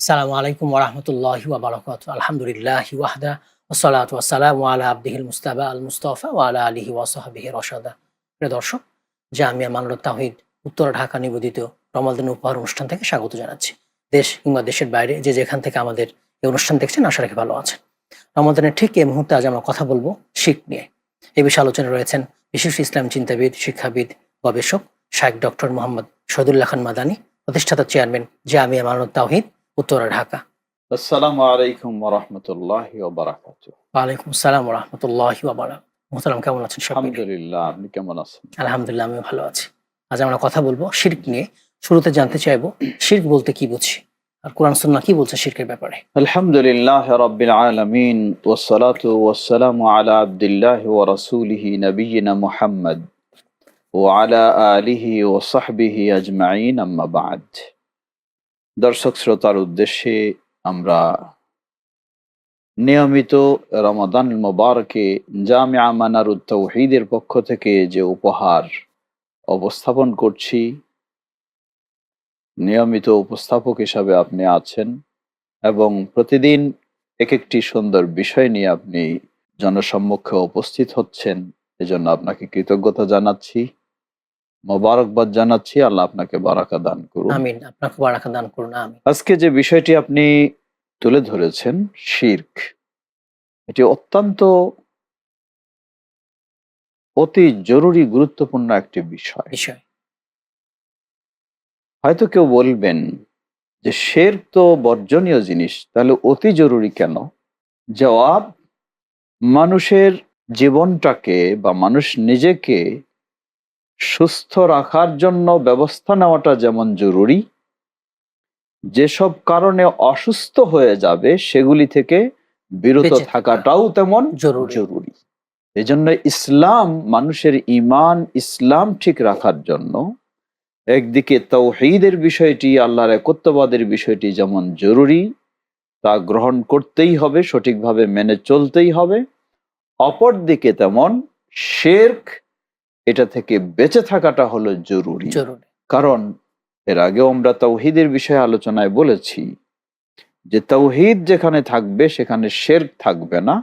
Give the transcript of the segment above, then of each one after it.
আসসালামু আলাইকুম ওরহমতুল্লাহি ওবরাকাত আলহামদুলিল্লাহ ওয়াহদা ওসালাত ওয়াসালাম আলা আব্দিহিল মুস্তাবা আল মুস্তফা ও আলা আলিহি ওয়াসাহাবিহি রসাদা প্রিয় দর্শক, জামিয়া মানুর তাহিদ উত্তর, ঢাকা নিবেদিত রমালদিন উপহার অনুষ্ঠান থেকে স্বাগত জানাচ্ছি। দেশ কিংবা দেশের বাইরে যে যেখান থেকে আমাদের এই অনুষ্ঠান দেখছেন, আশা রাখি ভালো আছেন। রমালদানের ঠিক এই মুহূর্তে আজ আমরা কথা বলব শিখ নিয়ে। এই বিষয়ে আলোচনায় রয়েছেন বিশিষ্ট ইসলাম চিন্তাবিদ, শিক্ষাবিদ, গবেষক শাহেক ডক্টর মোহাম্মদ শহীদুল্লাহ খান মাদানী, প্রতিষ্ঠাতা চেয়ারম্যান জামিয়া মানুর তাহিদ উত্তরা ঢাকা আসসালামু আলাইকুম ওরহমতুল্লাহ বারাকাত ওয়ালাইকুম আসসালাম রহমতুল্লাহ মোহতারাম কেমন আছেন সব মিলিয়ে? আলহামদুলিল্লাহ আপনি কেমন আছেন আলহামদুলিল্লাহ আমি ভালো আছি আজ আমরা কথা বলবো শির্ক নিয়ে শুরুতে জানতে চাইবো শির্ক বলতে কি বুঝি আর কোরআন সুন্নাহ কি বলছে শির্কের ব্যাপারে আলহামদুলিল্লাহ রব্বিল আলামিন والصلاة والسلام على عبد الله ورسوله نبينا محمد وعلى آله وصحبه أجمعين أما بعد দর্শক শ্রোতার উদ্দেশ্যে আমরা নিয়মিত রমাদান মোবারকে জামিয়া মানারুত তৌহিদের পক্ষ থেকে যে উপহার অবস্থাপন করছি, নিয়মিত উপস্থাপক হিসাবে আপনি আছেন এবং প্রতিদিন এক একটি সুন্দর বিষয় নিয়ে আপনি জনসম্মুখে উপস্থিত হচ্ছেন, এজন্য আপনাকে কৃতজ্ঞতা জানাচ্ছি। মোবারকবাদ জানাচ্ছি আল্লাহ আপনাকে বারাকা দান করুন। আমিন আপনাকে বারাকা দান করুন আমিন। আজকে যে বিষয়টি আপনি তুলে ধরেছেন শির্ক এটি অত্যন্ত অতি জরুরি গুরুত্বপূর্ণ একটি বিষয়। বিষয়। হয়তো কেউ বলবেন যে শের তো বর্জনীয় জিনিস তাহলে অতি জরুরি কেন? জবাব মানুষের জীবনটাকে বা মানুষ নিজেকে সুস্থ রাখার জন্য ব্যবস্থা নেওয়াটা যেমন জরুরি যেসব কারণে অসুস্থ হয়ে যাবে সেগুলি থেকে বিরত থাকাটাও তেমন জরুরি। এই জন্য ইসলাম মানুষের ইমান ইসলাম ঠিক রাখার জন্য একদিকে তৌহিদের বিষয়টি আল্লাহর একত্ববাদের বিষয়টি যেমন জরুরি তা গ্রহণ করতেই হবে সঠিকভাবে মেনে চলতেই হবে। অপর দিকে তেমন শেরক এটা থেকে বেঁচে থাকাটা হলো জরুরি। কারণ এর আগেও আমরা তৌহিদের বিষয়ে আলোচনায় বলেছি যে তৌহিদ যেখানে থাকবে সেখানে শেরক থাকবে না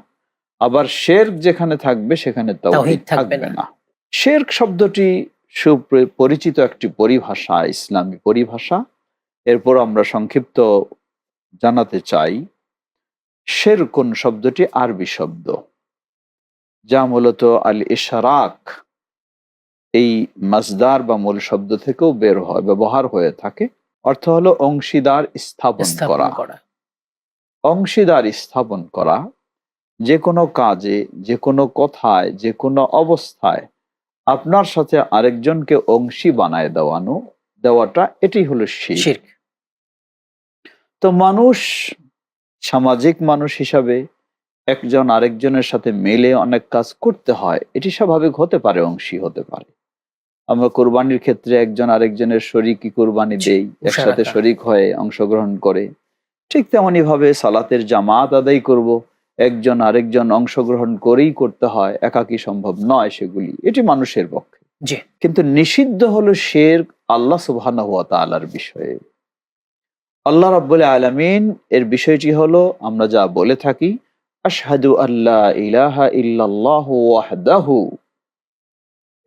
আবার শেরক যেখানে থাকবে সেখানে তাওহীদ তৌহিদ থাকবে না। শেরক শব্দটি সুপরিচিত একটি পরিভাষা ইসলামী পরিভাষা। এরপর আমরা সংক্ষিপ্ত জানাতে চাই শের কোন শব্দটি আরবি শব্দ যা মূলত আল ইশারাক এই মাজদার বা মূল শব্দ থেকেও বের হয় ব্যবহার হয়ে থাকে। অর্থ হলো অংশীদার স্থাপন করা। অংশীদার স্থাপন করা যে কোনো কাজে যে কোনো কথায় যে কোনো অবস্থায় আপনার সাথে আরেকজনকে অংশী বানায় দেওয়ানো দেওয়াটা এটি হলো শির তো মানুষ সামাজিক মানুষ হিসাবে একজন আরেকজনের সাথে মিলে অনেক কাজ করতে হয় এটি স্বাভাবিক হতে পারে অংশী হতে পারে। আমরা কোরবানির ক্ষেত্রে একজন আরেকজনের শরিকি কোরবানি দেই একসাথে শরিক হয়ে অংশগ্রহণ করে। ঠিক তেমনি ভাবে সালাতের জামাত আদায় করব। একজন আরেকজন অংশগ্রহণ করেই করতে হয় একাকী সম্ভব নয় সেগুলি। এটি মানুষের পক্ষে। জি। কিন্তু নিষিদ্ধ হলো শের আল্লাহ তাআলার বিষয়ে। আল্লাহ রাব্বুল আলামিন এর বিষয়টি হলো আমরা যা বলে থাকি আশহাদু আল্লাহ ইলাহা ইল্লাল্লাহু ওয়াহদাহু।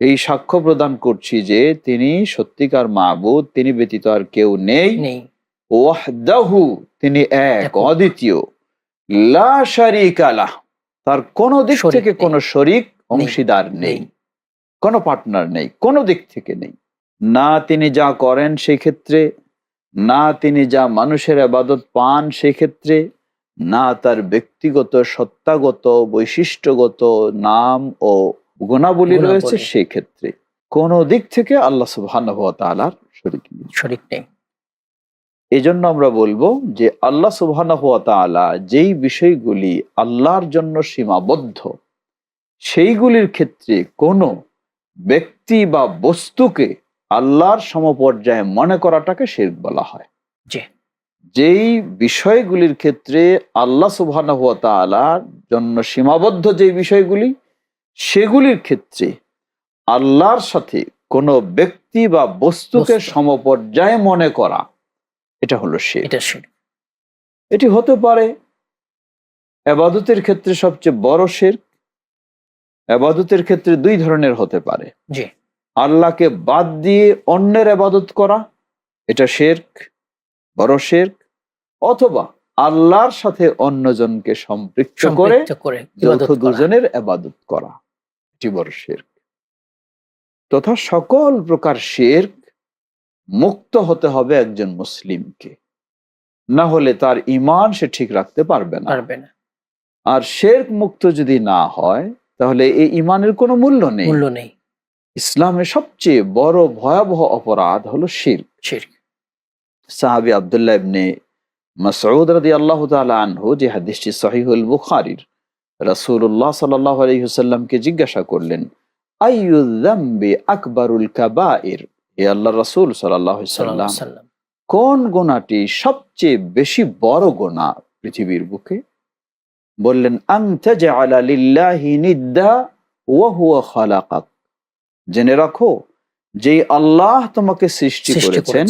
এই সাক্ষ্য প্রদান করছি যে তিনি সত্যিকার মাবুদ তিনি ব্যতীত আর কেউ নেই। নেই। ওয়াহদাহু তিনি এক অদ্বিতীয়। লা শারীকা লাহ তার কোনো দিক থেকে। কোনো শরিক অংশীদার নেই। কোনো পার্টনার নেই কোনো দিক থেকে নেই। না তিনি যা করেন সেই ক্ষেত্রে না তিনি যা মানুষের আবাদত পান সেই ক্ষেত্রে না তার ব্যক্তিগত সত্তাগত বৈশিষ্ট্যগত নাম ও গুণাবলী গুণাবলী। রয়েছে সেই ক্ষেত্রে কোনো দিক থেকে আল্লাহ সুবহানাহু ওয়া তাআলার শরীক নেই। শরিক নেই। এই জন্য আমরা বলব যে আল্লাহ সুবহানাহু ওয়া তাআলা যেই বিষয়গুলি আল্লাহর জন্য সীমাবদ্ধ সেইগুলির ক্ষেত্রে কোনো ব্যক্তি বা বস্তুকে আল্লাহর সমপর্যায়ে মনে করাটাকে শিরক বলা হয়। যেই বিষয়গুলির ক্ষেত্রে আল্লাহ সুবহানাহু ওয়া তাআলার জন্য সীমাবদ্ধ যেই বিষয়গুলি সেগুলির ক্ষেত্রে আল্লাহর সাথে কোনো ব্যক্তি বা বস্তুকে বস্তু। সমপর্যায়ে মনে করা এটা হলো শিরক এটা হতে পারে আবাদতের ক্ষেত্রে সবচেয়ে বড় শেরক আবাদতের ক্ষেত্রে দুই ধরনের হতে পারে। জি। আল্লাহকে বাদ দিয়ে অন্যের আবাদত করা এটা শেরক বড় শেরক অথবা আল্লাহর সাথে অন্যজনকে সম্পৃক্ত করে যৌথ দুজনের আবাদত করা। এটি বড় শেরক। তথা সকল প্রকার শেরক মুক্ত হতে হবে একজন মুসলিমকে। না হলে তার ইমান সে ঠিক রাখতে পারবে না। পারবে না। আর শেরক মুক্ত যদি না হয় তাহলে এই ইমানের কোনো মূল্য নেই। মূল্য নেই। ইসলামের সবচেয়ে বড় ভয়াবহ অপরাধ হলো শির শিরক। সাহাবি আবদুল্লাহ ইবনে মাসউদ রাদিয়াল্লাহু তাআলা আনহু যে হাদিসটি সহিহুল বুখারীর রাসূলুল্লাহ সাল্লাল্লাহু আলাইহি জিজ্ঞাসা করলেন আকবারুল কাবাইর? হে আল্লাহর রাসূল সাল্লাম কোন গোনাটি সবচেয়ে বেশি বড় গোনা পৃথিবীর বুকে? বললেন জেনে রাখো যে আল্লাহ তোমাকে সৃষ্টি করেছেন।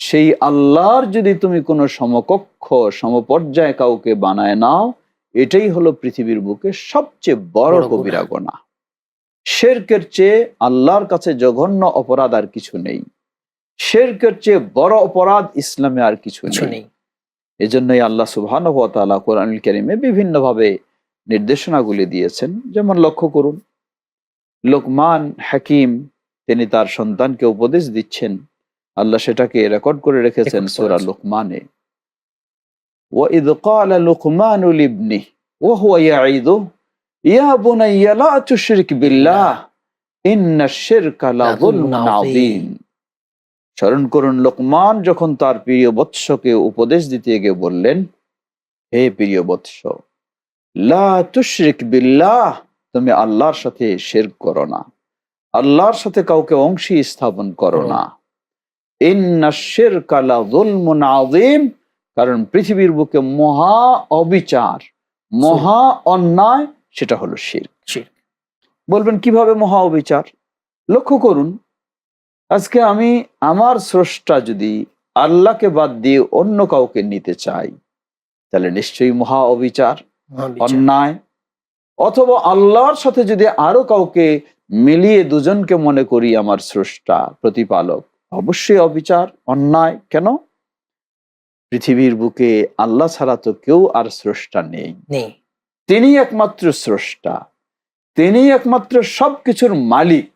সেই আল্লাহর যদি তুমি কোনো সমকক্ষ সমপর্যায় কাউকে বানায় নাও এটাই হলো পৃথিবীর বুকে সবচেয়ে বড় কবিরা গোনা শেরকের চেয়ে আল্লাহর কাছে জঘন্য অপরাধ আর কিছু নেই। শেরকের চেয়ে বড় অপরাধ ইসলামে আর কিছু নেই। এজন্যই আল্লাহ সুবহান কোরআন কারিমে বিভিন্নভাবে নির্দেশনাগুলি দিয়েছেন। যেমন লক্ষ্য করুন লোকমান হাকিম তিনি তার সন্তানকে উপদেশ দিচ্ছেন আল্লাহ সেটাকে রেকর্ড করে রেখেছেন Record সূরা করেছেন। লোকমানে وإذ قال لقمان لابنه وهو يعظه يا بني لا تشرك بالله إن الشرك لظلم عظيم স্মরণ করুন লোকমান যখন তার প্রিয় বৎসকে উপদেশ দিতে গিয়ে বললেন হে প্রিয় বৎস লা তুশরিক বিল্লাহ তুমি আল্লাহর সাথে শেরক করো না আল্লাহর সাথে কাউকে অংশী স্থাপন করো না কারণ পৃথিবীর বুকে মহা অবিচার মহা অন্যায় সেটা হলো শিরক। বলবেন কীভাবে মহা অবিচার? লক্ষ্য করুন আজকে আমি আমার স্রষ্টা যদি আল্লাহকে বাদ দিয়ে অন্য কাউকে নিতে চাই তাহলে নিশ্চয়ই মহা অবিচার। অন্যায় অথবা আল্লাহর সাথে যদি আরও কাউকে মিলিয়ে দুজনকে মনে করি আমার স্রষ্টা প্রতিপালক অবশ্যই অবিচার অন্যায় কেন? পৃথিবীর বুকে আল্লাহ ছাড়া তো কেউ আর স্রষ্টা নেই। তিনি একমাত্র স্রষ্টা তিনি একমাত্র সবকিছুর মালিক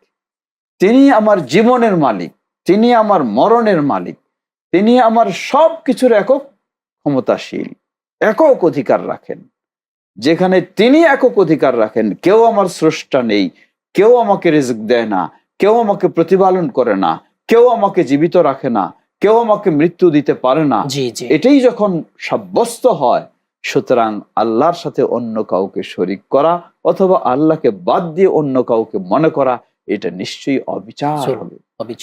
তিনি আমার জীবনের মালিক তিনি আমার মরণের মালিক তিনি আমার সব কিছুর একক ক্ষমতাশীল একক অধিকার রাখেন। যেখানে তিনি একক অধিকার রাখেন কেউ আমার স্রষ্টা নেই কেউ আমাকে রিজিক দেয় না কেউ আমাকে প্রতিপালন করে না কেউ আমাকে জীবিত রাখে না কেউ আমাকে মৃত্যু দিতে পারে না। এটাই যখন সাব্যস্ত হয় সুতরাং আল্লাহর সাথে অন্য কাউকে শরিক করা অথবা আল্লাহকে বাদ দিয়ে অন্য কাউকে মনে করা এটা নিশ্চয়ই অবিচার হবে।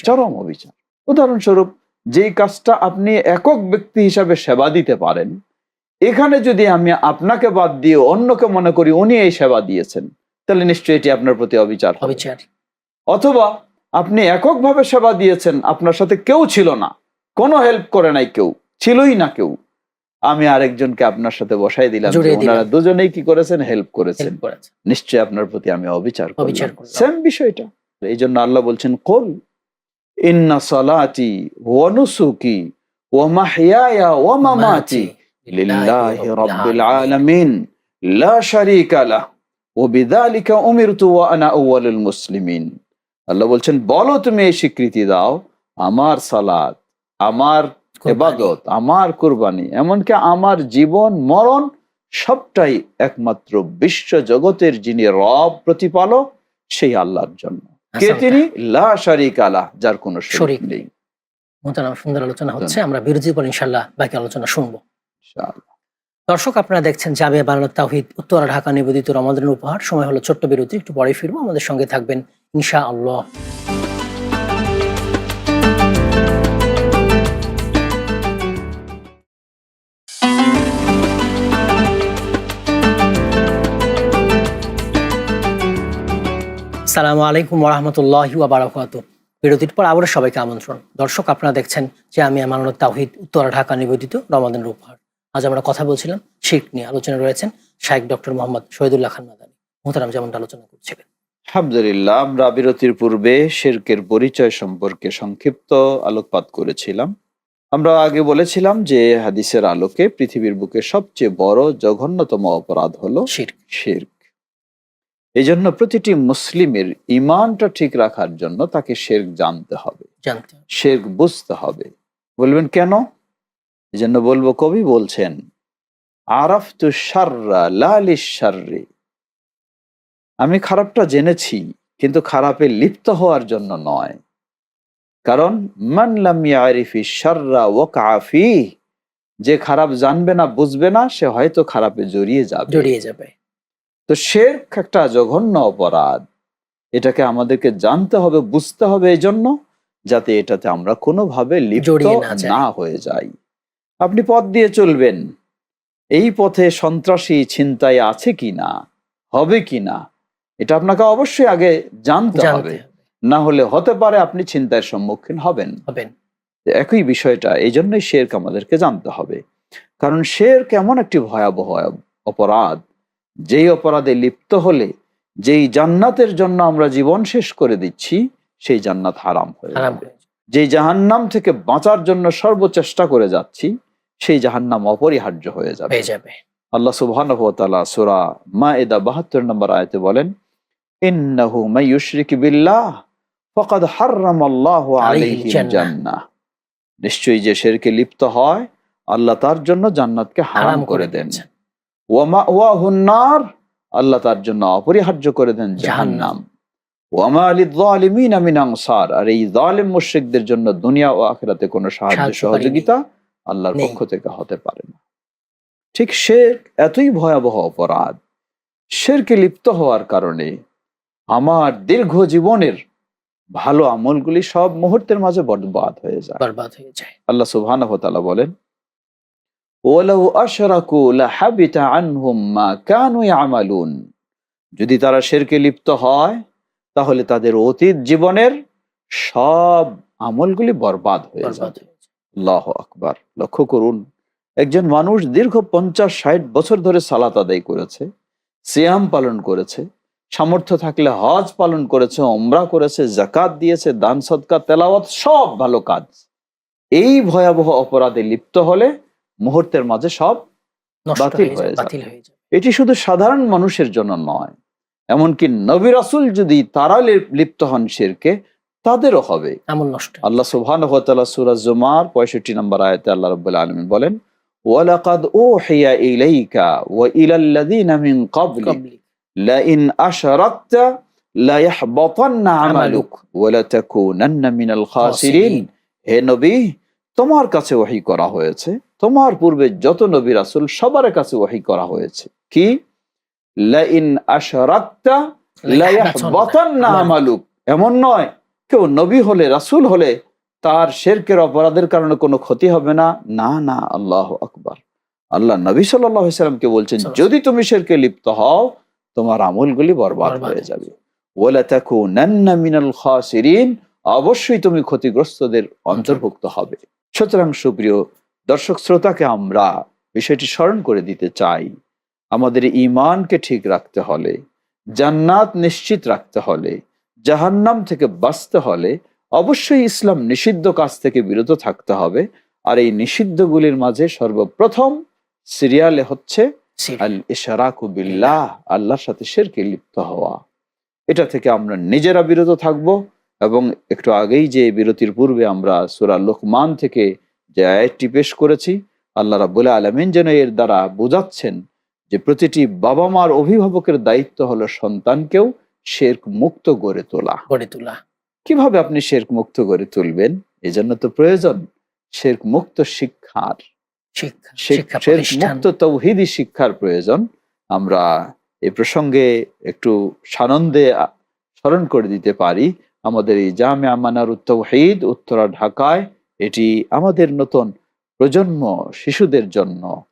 চরম অবিচার। উদাহরণস্বরূপ যেই কাজটা আপনি একক ব্যক্তি হিসাবে সেবা দিতে পারেন এখানে যদি আমি আপনাকে বাদ দিয়ে অন্যকে মনে করি উনি এই সেবা দিয়েছেন তাহলে নিশ্চয়ই এটি আপনার প্রতি অবিচার অবিচার। অথবা আপনি এককভাবে সেবা দিয়েছেন আপনার সাথে কেউ ছিল না। কোনো হেল্প করে নাই কেউ ছিলই না কেউ। আমি আরেকজনকে আপনার সাথে বসাই দিলাম ওনারা দুজনেই কি করেছেন? হেল্প করেছেন। নিশ্চয়ই আপনার প্রতি আমি অবিচার অবিচার। সেম বিষয়টা। এই জন্য আল্লাহ বলছেন কোল ইন্না সালাতি ওয়া নুসুকি ওয়া মাহইয়ায়া ওয়া মামাতি লিল্লাহি রাব্বিল আলামিন। লা শারীকা লাহ। ওয়া বিযালিকা উমিরতু ওয়া আনা আউয়ালুল মুসলিমিন। আল্লাহ বলছেন বলো তুমি এই স্বীকৃতি দাও আমার সালাত আমার এবাদত আমার কুরবানি এমনকি আমার জীবন মরণ সবটাই একমাত্র বিশ্ব জগতের যিনি রব প্রতিপালক সেই আল্লাহর জন্য। কে তিনি? লা শারিক আলাহ যার কোনো শরীক নেই। মোহতারাম সুন্দর আলোচনা হচ্ছে আমরা বিরতির পর ইনশাল্লাহ বাকি আলোচনা শুনব। দর্শক আপনারা দেখছেন জামিয়া বাংলা তাহিদ উত্তরা ঢাকা নিবেদিত রমাদানের উপহার। সময় হলো ছোট্ট বিরতি একটু পরে ফিরবো। আমাদের সঙ্গে থাকবেন ইনশা আল্লাহ সালামু আলাইকুম ওরহামতুল্লাহি ওয়াবারাকাত বিরতির পর আবারও সবাইকে আমন্ত্রণ। দর্শক, আপনারা দেখছেন যে আমি আমানত তাহিদ উত্তরা ঢাকা নিবেদিত রমাদানের উপহার আজ আমরা কথা বলছিলাম শিখ নিয়ে। আলোচনা রয়েছেন শাহেক ডক্টর মোহাম্মদ শহীদুল্লাহ খান মাদানী। মোহতারাম যেমনটা আলোচনা করছিলেন। আলহামদুলিল্লাহ আমরা বিরতির পূর্বে শেরকের পরিচয় সম্পর্কে সংক্ষিপ্ত আলোকপাত করেছিলাম। আমরা আগে বলেছিলাম যে হাদিসের আলোকে পৃথিবীর বুকে সবচেয়ে বড় জঘন্যতম অপরাধ হলো শির্ক। এই জন্য প্রতিটি মুসলিমের ইমানটা ঠিক রাখার জন্য তাকে শেরক জানতে হবে। শেরক বুঝতে হবে। বলবেন কেন? এই জন্য বলব কবি বলছেন আরাফ তু সার্রা লালিস আমি খারাপটা জেনেছি কিন্তু খারাপে লিপ্ত হওয়ার জন্য নয়। কারণ মানলাম ইয়ারিফি সার্রা ও কাফি যে খারাপ জানবে না বুঝবে না সে হয়তো খারাপে জড়িয়ে যাবে। জড়িয়ে যাবে। তো শেরক একটা জঘন্য অপরাধ। এটাকে আমাদেরকে জানতে হবে বুঝতে হবে এই জন্য যাতে এটাতে আমরা কোনোভাবে লিপ্ত না না হয়ে যাই। আপনি পথ দিয়ে চলবেন। এই পথে সন্ত্রাসী ছিনতাই আছে কি না হবে কি না এটা আপনাকে অবশ্যই আগে জানতে হবে। না হলে হতে পারে আপনি চিন্তার সম্মুখীন হবেন। একই বিষয়টা এই জন্যই শেরক আমাদেরকে জানতে হবে। কারণ শের কেমন একটি ভয়াবহ অপরাধ। যেই অপরাধে লিপ্ত হলে যেই জান্নাতের জন্য আমরা জীবন শেষ করে দিচ্ছি সেই জান্নাত হারাম হয়ে যাবে। যেই জাহান্নাম থেকে বাঁচার জন্য সর্বচেষ্টা করে যাচ্ছি সেই জাহান্নাম অপরিহার্য হয়ে যাবে। আল্লাহ তাআলা সূরা মাইদা 72 নম্বর আয়তে বলেন ইন্নাহু মাইয়ুশরিক বিল্লাহ ফাকাদ হাররামাল্লাহু আলাইহিল আলাইহিল জান্নাহ। জান্নাহ। নিশ্চয়ই যে শিরকে লিপ্ত হয় আল্লাহ তার জন্য জান্নাতকে হারাম করে দেন। ওয়া মাওয়াহুন নার আল্লাহ তার জন্য অপরিহার্য করে দেন জাহান্নাম। জাহান্নাম। ওয়া মা লিয-যালিমিনা মিন আনসার আর এই জালিম মুশরিকদের জন্য দুনিয়া ও আখিরাতে কোনো সাহায্য সহযোগিতা আল্লাহর পক্ষ থেকে হতে পারে না। ঠিক শের এতই ভয়াবহ অপরাধ। শেরকে লিপ্ত হওয়ার কারণে আমার দীর্ঘ জীবনের ভালো আমলগুলি সব মুহূর্তের মাঝে বরবাদ হয়ে যায়। বরবাদ হয়ে যায়। আল্লাহ সুবহানাহু ওয়া তাআলা বলেন ওয়ালাউ আশরাকু লাহাবিতা আনহুম মা কানু ইয়ামালুন। যদি তারা শিরকে লিপ্ত হয় তাহলে তাদের অতীত জীবনের সব আমলগুলি বরবাদ হয়ে যাবে হয়ে আল্লাহ আকবার। লক্ষ্য করুন একজন মানুষ দীর্ঘ পঞ্চাশ ষাট বছর ধরে সালাত আদায় করেছে সিয়াম পালন করেছে সামর্থ্য থাকলে হজ পালন করেছে ওমরা করেছে জাকাত দিয়েছে দান সদকা তেলাওয়াত সব ভালো কাজ। এই ভয়াবহ অপরাধে লিপ্ত হলে মুহূর্তের মাঝে সব বাতিল হয়ে হয়ে হয়ে যাবে। এটি শুধু সাধারণ মানুষের জন্য নয় এমনকি নবী রাসূল যদি তারা লিপ্ত হন শিরকে তাদেরও হবে। নষ্ট আল্লাহ সুবহানাহু ওয়া তাআলা সূরা জুমার 65 নম্বর আয়াতে আল্লাহ রাব্বুল আলামিন বলেন ওয়ালাকাদ উহিয়া ইলাইকা ওয়া ইলাল্লাযীনা মিন ক্বাবলিক। লাইন আশরাকতা লা ইয়াহবাতান্না আমালুক ওয়া লাতাকুনান্না মিনাল খাসিরিন হে নবী তোমার কাছে ওহী করা হয়েছে। তোমার পূর্বে যত নবী রাসূল সবার কাছে ওহী করা হয়েছে। কি? লাইন আশরাকতা লা ইয়াহবাতান্না আমালুক। এমন নয় কেউ নবী হলে রাসূল হলে তার শেরকের অপরাধের কারণে কোনো ক্ষতি হবে না। না না আল্লাহ আকবার। আল্লাহ নবী সাল্লাল্লাহু আলাইহি সাল্লামকে বলছেন যদি তুমি শেরকে লিপ্ত হও তোমার আমলগুলি বরবাদ হয়ে যাবে। মিনাল খাসিরিন অবশ্যই তুমি ক্ষতিগ্রস্তদের অন্তর্ভুক্ত হবে। সুতরাং সুপ্রিয় দর্শক শ্রোতাকে আমরা বিষয়টি স্মরণ করে দিতে চাই আমাদের ইমানকে ঠিক রাখতে হলে জান্নাত নিশ্চিত রাখতে হলে জাহান্নাম থেকে বাঁচতে হলে অবশ্যই ইসলাম নিষিদ্ধ কাজ থেকে বিরত থাকতে হবে। আর এই নিষিদ্ধগুলির মাঝে সর্বপ্রথম সিরিয়ালে হচ্ছে। আল ইশরাকু বিল্লাহ আল্লাহর সাথে শিরকে লিপ্ত হওয়া। এটা থেকে আমরা নিজেরা বিরত থাকব এবং একটু আগেই যে বিরতির পূর্বে আমরা সূরা লোকমান থেকে যে আয়াতটি পেশ করেছি আল্লাহ আলামিন যেন এর দ্বারা বোঝাচ্ছেন যে প্রতিটি বাবা মার অভিভাবকের দায়িত্ব হলো সন্তানকেও শেরক মুক্ত গড়ে তোলা। গড়ে তোলা। কীভাবে আপনি শেরক মুক্ত গড়ে তুলবেন? এজন্য তো প্রয়োজন শেরক মুক্ত শিক্ষার। মুক্ত তৌহিদি শিক্ষার প্রয়োজন। আমরা এই প্রসঙ্গে একটু সানন্দে স্মরণ করে দিতে পারি। আমাদের এই জামে আমানার তৌহিদ উত্তরা ঢাকায় এটি আমাদের নতুন প্রজন্ম শিশুদের জন্য।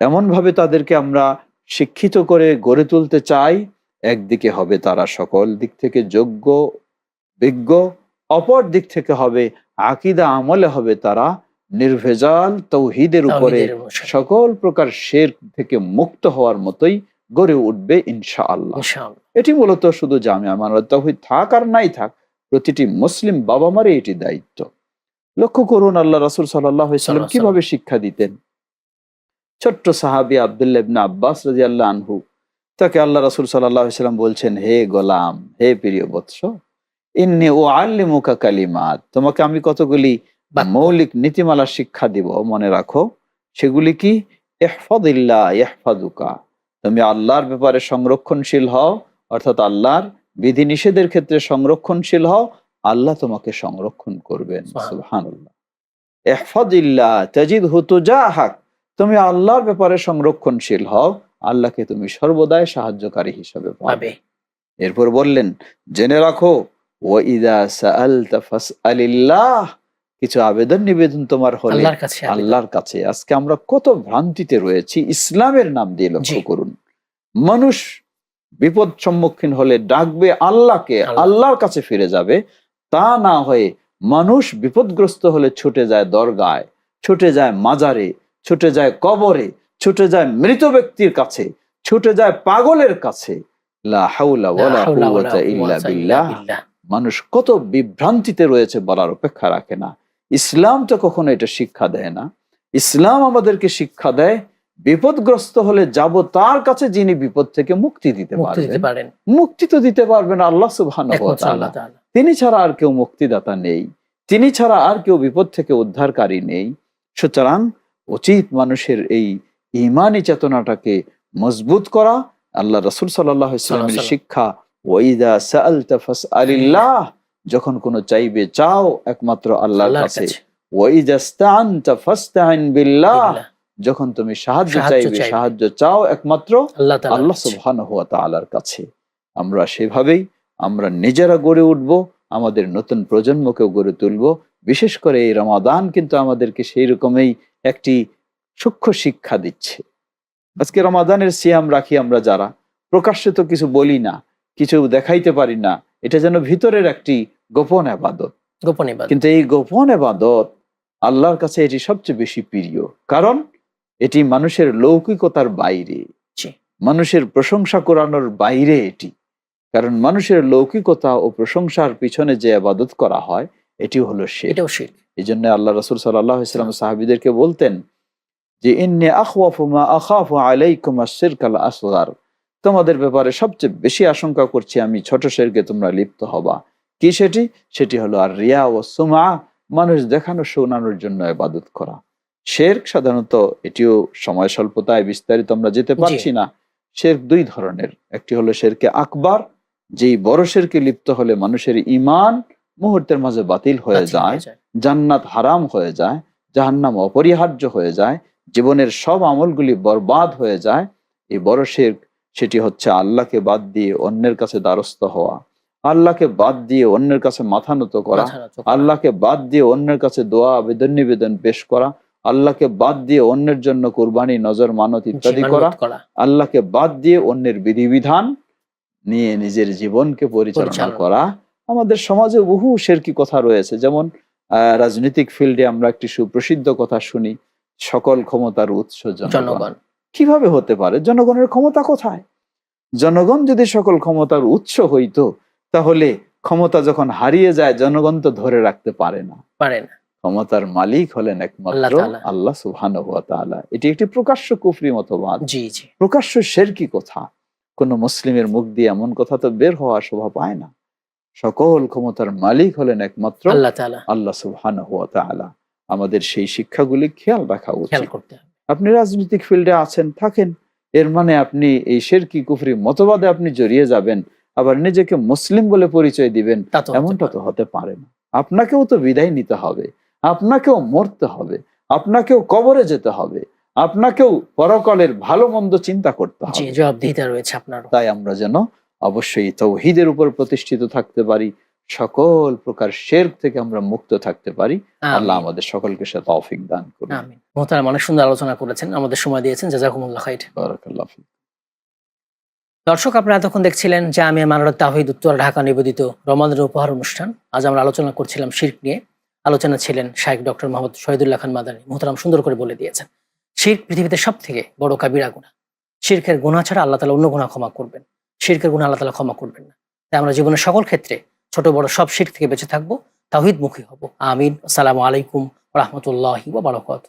এমনভাবে তাদেরকে আমরা শিক্ষিত করে গড়ে তুলতে চাই। একদিকে হবে তারা সকল দিক থেকে যোগ্য বিজ্ঞ অপর দিক থেকে হবে আকিদা আমলে হবে তারা। নির্ভেজাল তৌহিদের উপরে সকল প্রকার শের থেকে মুক্ত হওয়ার মতোই গড়ে উঠবে ইনশাআল্লাহ। ইনশাআল্লাহ। এটি মূলত শুধু জামিয়া মানবত তৌহিদ থাক আর নাই থাক প্রতিটি মুসলিম বাবা মারে এটি দায়িত্ব। লক্ষ্য করুন আল্লাহ রাসূল সাল্লাম কীভাবে শিক্ষা দিতেন। ছোট্ট সাহাবি আব্দুল্লাহ ইবনে আব্বাস রাদিয়াল্লাহু আনহু তাকে আল্লাহ রাসূল সাল্লাম বলছেন হে গোলাম হে প্রিয় বৎস ইন্নী উআল্লিমুকা কালিমাত তোমাকে আমি কতগুলি। মৌলিক নীতিমালা শিক্ষা দিব মনে রাখো সেগুলি কি? ইহফাদিল্লাহ ইহফাদুকা। তুমি আল্লাহর ব্যাপারে সংরক্ষণশীল হও অর্থাৎ আল্লাহর বিধি নিষেধের ক্ষেত্রে সংরক্ষণশীল হও আল্লাহ তোমাকে সংরক্ষণ করবেন তুমি আল্লাহর ব্যাপারে সংরক্ষণশীল হও আল্লাহকে তুমি সর্বদাই সাহায্যকারী হিসেবে পাবে পাবে। এরপর বললেন জেনে রাখো ওয়াইদা সাআলতা ফাসআলিল্লাহ কিছু আবেদন নিবেদন তোমার হলে আল্লাহর কাছে আজকে আমরা কত ভ্রান্তিতে রয়েছি ইসলামের নাম দিয়ে লক্ষ্য করুন। মানুষ বিপদ সম্মুখীন হলে ডাকবে আল্লাহকে আল্লাহর কাছে ফিরে যাবে। তা না হয়ে মানুষ বিপদগ্রস্ত হলে ছুটে যায় দরগায় ছুটে যায় মাজারে ছুটে যায় কবরে ছুটে যায় মৃত ব্যক্তির কাছে ছুটে যায় পাগলের কাছে। মানুষ কত বিভ্রান্তিতে রয়েছে বলার অপেক্ষা রাখে না। ইসলাম তো কখনো এটা শিক্ষা দেয় না। ইসলাম আমাদেরকে শিক্ষা দেয় বিপদগ্রস্ত হলে যাব তার কাছে যিনি বিপদ থেকে মুক্তি দিতে পারবেন। পারেন। মুক্তি তো দিতে পারবেন আল্লাহ তাআলা। তিনি ছাড়া আর কেউ মুক্তিদাতা নেই। তিনি ছাড়া আর কেউ বিপদ থেকে উদ্ধারকারী নেই। সুতরাং উচিত মানুষের এই ইমানি চেতনাটাকে মজবুত করা। আল্লাহ রসুল সাল্লাহ ইসলামের। শিক্ষা ওয়াইদা সাআলতা ফাসআলিল্লাহ। যখন কোনো চাইবে চাও একমাত্র আল্লাহর কাছে। যখন তুমি সাহায্য চাইবে। সাহায্য চাও একমাত্র আল্লাহ। সুবহানাহু ওয়া তাআলার কাছে। আমরা সেভাবেই আমরা নিজেরা গড়ে উঠব আমাদের নতুন প্রজন্মকেও গড়ে তুলব। বিশেষ করে এই রমাদান কিন্তু আমাদেরকে সেই রকমই একটি সূক্ষ্ম শিক্ষা দিচ্ছে। আজকে রমাদানের সিয়াম রাখি আমরা যারা। প্রকাশ্যে তো কিছু বলি না কিছু দেখাইতে পারি না। এটা যেন ভিতরের একটি গোপন আবাদত। গোপন কিন্তু এই গোপন এবাদত আল্লাহর কাছে এটি সবচেয়ে বেশি প্রিয়। কারণ এটি মানুষের লৌকিকতার বাইরে। মানুষের প্রশংসা করানোর বাইরে এটি। কারণ মানুষের লৌকিকতা ও প্রশংসার পিছনে যে আবাদত করা হয় এটি হলো সে এটাও এই জন্য আল্লাহ রসুল সাল্লাহ ইসলাম সাহাবিদেরকে বলতেন যে ইন্নে আখওয়াফু মা আখাফু আলাইকুম আশিরকাল আসগার তোমাদের ব্যাপারে সবচেয়ে বেশি আশঙ্কা করছি আমি ছোট শেরকে তোমরা লিপ্ত হবা। কি সেটি? সেটি হলো আর রিয়া ও সুমা মানুষ দেখানো শোনানোর জন্য ইবাদত করা। শেরক সাধারণত এটিও সময় স্বল্পতায় বিস্তারিত আমরা যেতে পারছি না। শেরক দুই ধরনের। একটি হলো শেরকে আকবার যেই বড় শেরকে লিপ্ত হলে মানুষের ইমান মুহূর্তের মাঝে বাতিল হয়ে যায়। জান্নাত হারাম হয়ে যায় জাহান্নাম অপরিহার্য হয়ে যায় জীবনের সব আমলগুলি বরবাদ হয়ে যায়। এই বড় শিরক সেটি হচ্ছে আল্লাহকে বাদ দিয়ে অন্যের কাছে দ্বারস্থ হওয়া আল্লাহকে বাদ দিয়ে অন্যের কাছে মাথা নত করা। আল্লাহকে বাদ দিয়ে অন্যের কাছে দোয়া আবেদন নিবেদন পেশ করা আল্লাহকে বাদ দিয়ে অন্যের জন্য কোরবানি নজর মানত ইত্যাদি করা আল্লাহকে বাদ দিয়ে অন্যের বিধিবিধান নিয়ে নিজের জীবনকে পরিচালনা। করা আমাদের সমাজে বহু শেরকি কথা রয়েছে যেমন আহ, রাজনৈতিক ফিল্ডে আমরা একটি সুপ্রসিদ্ধ কথা শুনি সকল ক্ষমতার উৎস জনগণ কীভাবে হতে পারে? জনগণের ক্ষমতা কোথায়? জনগণ যদি সকল ক্ষমতার উৎস হইতো তাহলে ক্ষমতা যখন হারিয়ে যায় জনগণ তো ধরে রাখতে পারে না। পারে না। ক্ষমতার মালিক হলেন একমাত্র আল্লাহ তাআলা। এটি একটি প্রকাশ্য কুফরি মতবাদ। জি জি। প্রকাশ্য শেরকি কথা? কোন মুসলিমের মুখ দিয়ে এমন কথা তো বের হওয়া শোভা পায় না। সকল ক্ষমতার মালিক হলেন একমাত্র আল্লাহ আল্লাহ তাআলা। আমাদের সেই শিক্ষাগুলি খেয়াল রাখা খেয়াল উচিত আপনি রাজনৈতিক ফিল্ডে আছেন থাকেন এর মানে আপনি এই শেরকি কুফরি মতবাদে আপনি জড়িয়ে যাবেন আবার নিজেকে মুসলিম বলে পরিচয় দিবেন এমনটা তো হতে পারে না। আপনাকেও তো বিদায় নিতে হবে আপনাকেও মরতে হবে আপনাকেও কবরে যেতে হবে আপনাকেও পরকালের ভালো মন্দ চিন্তা করতে হবে। জবাবদিহিতা রয়েছে আপনারও। তাই আমরা যেন অবশ্যই তৌহিদের উপর প্রতিষ্ঠিত থাকতে পারি সকল প্রকার শের থেকে আমরা মুক্ত থাকতে পারি। আল্লাহ আমাদের সকলকে সাথে অফিক দান করুন। আমিন। অনেক সুন্দর আলোচনা করেছেন। আমাদের সময় দিয়েছেন। জাজাকুমুল্লাহ খাইর। বারাকাল্লাহ দর্শক আপনারা এতক্ষণ দেখছিলেন যে আমি মানর তাহিদ উত্তর ঢাকা নিবেদিত রমাদের উপহার অনুষ্ঠান। আজ আমরা আলোচনা করছিলাম শির্ক নিয়ে। আলোচনা ছিলেন শাহেক ডক্টর মোহাম্মদ শহীদুল্লাহ খান মাদানী। মোহতারাম সুন্দর করে বলে দিয়েছেন। শির্ক পৃথিবীতে সব থেকে বড় কাবিরা গুণা শির্কের গুণা ছাড়া আল্লাহ তালা অন্য গুণা ক্ষমা করবেন। শির্কের গুণা আল্লাহ তালা ক্ষমা করবেন না। তাই আমরা জীবনের সকল ক্ষেত্রে ছোট বড় সব শির থেকে বেঁচে থাকব তাহিদমুখী হব। আমিন। আসসালামু আলাইকুম রহমতুল্লাহি ওবরাকাতু